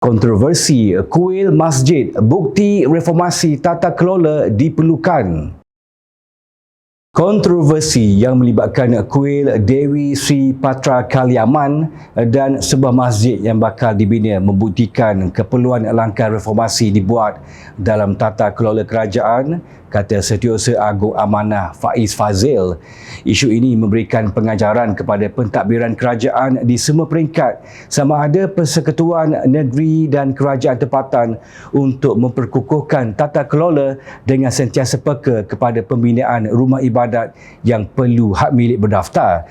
Kontroversi kuil masjid bukti reformasi tata kelola diperlukan. Kontroversi yang melibatkan kuil Dewi Sri Patra Kaliaman dan sebuah masjid yang bakal dibina membuktikan keperluan langkah reformasi dibuat dalam tata kelola kerajaan kata Setiausaha Agung Amanah Faiz Fazil. Isu ini memberikan pengajaran kepada pentadbiran kerajaan di semua peringkat sama ada persekutuan negeri dan kerajaan tempatan untuk memperkukuhkan tata kelola dengan sentiasa peka kepada pembinaan rumah ibadat yang perlu hak milik berdaftar.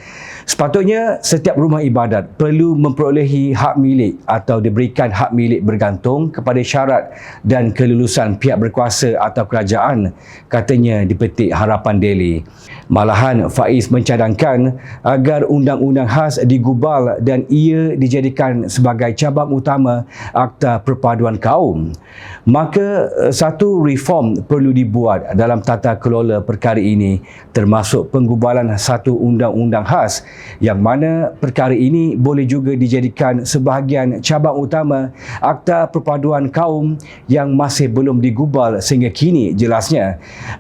Sepatutnya setiap rumah ibadat perlu memperolehi hak milik atau diberikan hak milik bergantung kepada syarat dan kelulusan pihak berkuasa atau kerajaan katanya dipetik harapan Delhi. Malahan Faiz mencadangkan agar undang-undang khas digubal dan ia dijadikan sebagai cabang utama Akta Perpaduan Kaum. Maka eh, satu reform perlu dibuat dalam tata kelola perkara ini termasuk penggubalan satu undang-undang khas yang mana perkara ini boleh juga dijadikan sebahagian cabang utama Akta Perpaduan Kaum yang masih belum digubal sehingga kini jelasnya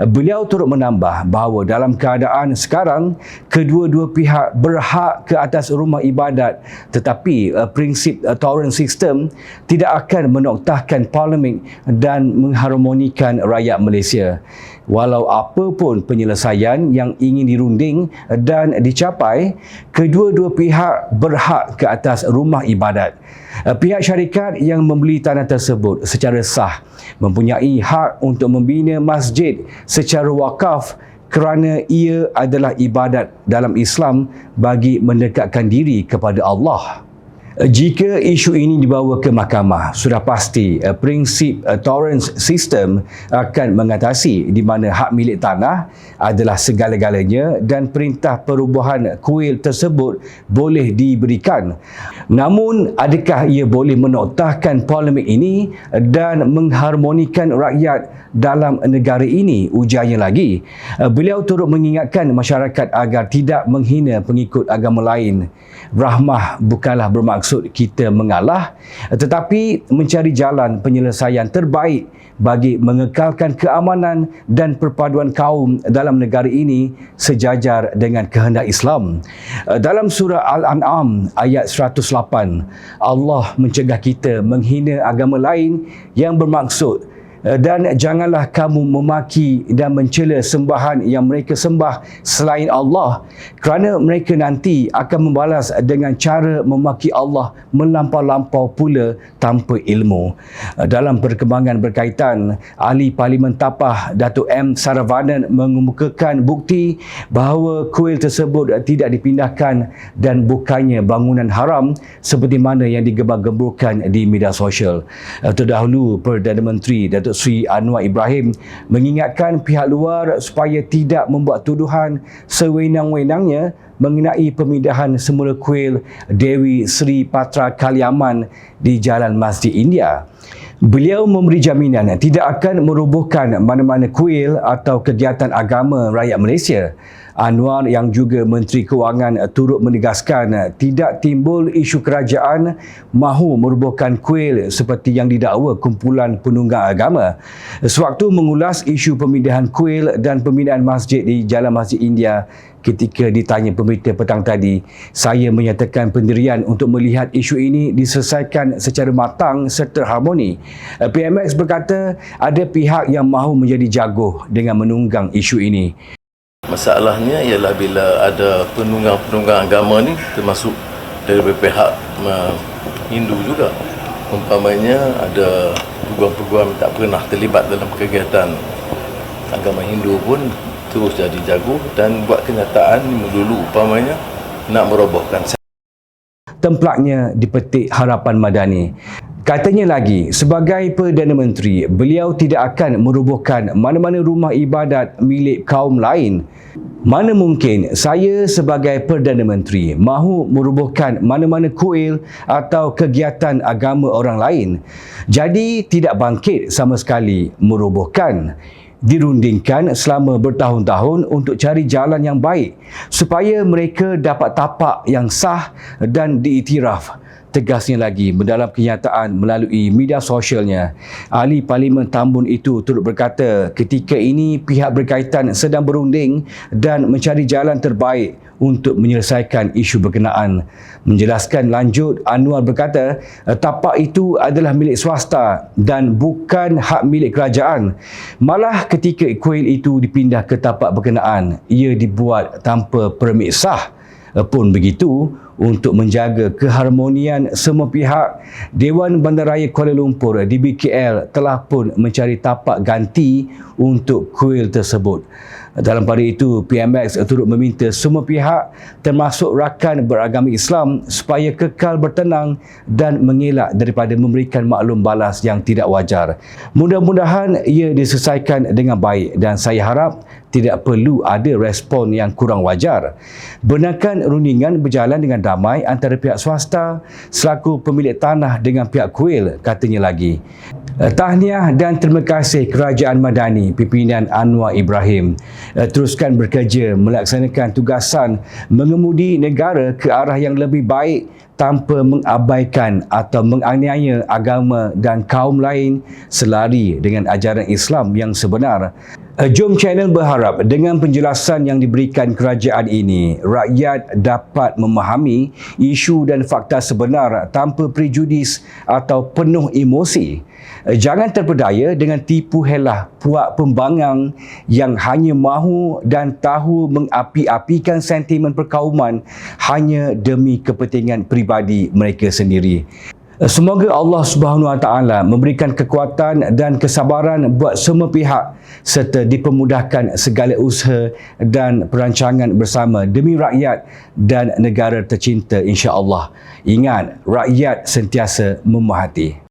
Beliau turut menambah bahawa dalam keadaan sekarang kedua-dua pihak berhak ke atas rumah ibadat tetapi uh, prinsip uh, tolerance system tidak akan menoktahkan parlimen dan mengharmonikan rakyat Malaysia. Walau apa pun penyelesaian yang ingin dirunding dan dicapai, kedua-dua pihak berhak ke atas rumah ibadat. Eh, pihak syarikat yang membeli tanah tersebut secara sah mempunyai hak untuk membina masjid secara wakaf kerana ia adalah ibadat dalam Islam bagi mendekatkan diri kepada Allah. Jika isu ini dibawa ke mahkamah, sudah pasti uh, prinsip uh, tolerance system akan mengatasi di mana hak milik tanah adalah segala-galanya dan perintah perubahan kuil tersebut boleh diberikan. Namun, adakah ia boleh menoktahkan polemik ini dan mengharmonikan rakyat dalam negara ini? Ujarnya lagi. Uh, beliau turut mengingatkan masyarakat agar tidak menghina pengikut agama lain. Rahmah bukanlah bermaksud bermaksud kita mengalah tetapi mencari jalan penyelesaian terbaik bagi mengekalkan keamanan dan perpaduan kaum dalam negara ini sejajar dengan kehendak Islam. Dalam surah Al-An'am ayat 108, Allah mencegah kita menghina agama lain yang bermaksud dan janganlah kamu memaki dan mencela sembahan yang mereka sembah selain Allah kerana mereka nanti akan membalas dengan cara memaki Allah melampau-lampau pula tanpa ilmu. Eh, dalam perkembangan berkaitan, ahli Parlimen Tapah Datuk M Saravanan mengemukakan bukti bahawa kuil tersebut tidak dipindahkan dan bukannya bangunan haram seperti mana yang digembar-gemburkan di media sosial. Eh, terdahulu Perdana Menteri Datuk Sri Anwar Ibrahim mengingatkan pihak luar supaya tidak membuat tuduhan sewenang-wenangnya mengenai pemindahan semula kuil Dewi Sri Patra Kaliaman di Jalan Masjid India. Beliau memberi jaminan tidak akan merobohkan mana-mana kuil atau kegiatan agama rakyat Malaysia. Anwar yang juga Menteri Kewangan turut menegaskan tidak timbul isu kerajaan mahu merubuhkan kuil seperti yang didakwa kumpulan penunggang agama. Sewaktu mengulas isu pemindahan kuil dan pembinaan masjid di Jalan Masjid India ketika ditanya pemberita petang tadi, saya menyatakan pendirian untuk melihat isu ini diselesaikan secara matang serta harmoni. PMX berkata ada pihak yang mahu menjadi jago dengan menunggang isu ini. Masalahnya ialah bila ada penunggang-penunggang agama ni termasuk dari pihak Hindu juga. Umpamanya ada peguam-peguam tak pernah terlibat dalam kegiatan agama Hindu pun terus jadi jago dan buat kenyataan dulu umpamanya nak merobohkan templaknya dipetik harapan madani Katanya lagi, sebagai Perdana Menteri, beliau tidak akan merubuhkan mana-mana rumah ibadat milik kaum lain. Mana mungkin saya sebagai Perdana Menteri mahu merubuhkan mana-mana kuil atau kegiatan agama orang lain. Jadi tidak bangkit sama sekali merubuhkan dirundingkan selama bertahun-tahun untuk cari jalan yang baik supaya mereka dapat tapak yang sah dan diiktiraf Tegasnya lagi, mendalam kenyataan melalui media sosialnya, Ahli Parlimen Tambun itu turut berkata ketika ini pihak berkaitan sedang berunding dan mencari jalan terbaik untuk menyelesaikan isu berkenaan. Menjelaskan lanjut, Anwar berkata, tapak itu adalah milik swasta dan bukan hak milik kerajaan. Malah ketika kuil itu dipindah ke tapak berkenaan, ia dibuat tanpa permit sah. Pun begitu, untuk menjaga keharmonian semua pihak, Dewan Bandaraya Kuala Lumpur DBKL telah pun mencari tapak ganti untuk kuil tersebut. Dalam pada itu, PMX turut meminta semua pihak termasuk rakan beragama Islam supaya kekal bertenang dan mengelak daripada memberikan maklum balas yang tidak wajar. Mudah-mudahan ia diselesaikan dengan baik dan saya harap tidak perlu ada respon yang kurang wajar. Benarkan rundingan berjalan dengan damai antara pihak swasta selaku pemilik tanah dengan pihak kuil, katanya lagi. Eh, tahniah dan terima kasih Kerajaan Madani pimpinan Anwar Ibrahim teruskan bekerja melaksanakan tugasan mengemudi negara ke arah yang lebih baik tanpa mengabaikan atau menganiaya agama dan kaum lain selari dengan ajaran Islam yang sebenar. Eh, Jom Channel berharap dengan penjelasan yang diberikan kerajaan ini, rakyat dapat memahami isu dan fakta sebenar tanpa prejudis atau penuh emosi. Eh, Jangan terpedaya dengan tipu helah puak pembangang yang hanya mahu dan tahu mengapi-apikan sentimen perkauman hanya demi kepentingan peribadi mereka sendiri. Semoga Allah Subhanahu Wa Taala memberikan kekuatan dan kesabaran buat semua pihak serta dipermudahkan segala usaha dan perancangan bersama demi rakyat dan negara tercinta insya-Allah. Ingat, rakyat sentiasa memerhati.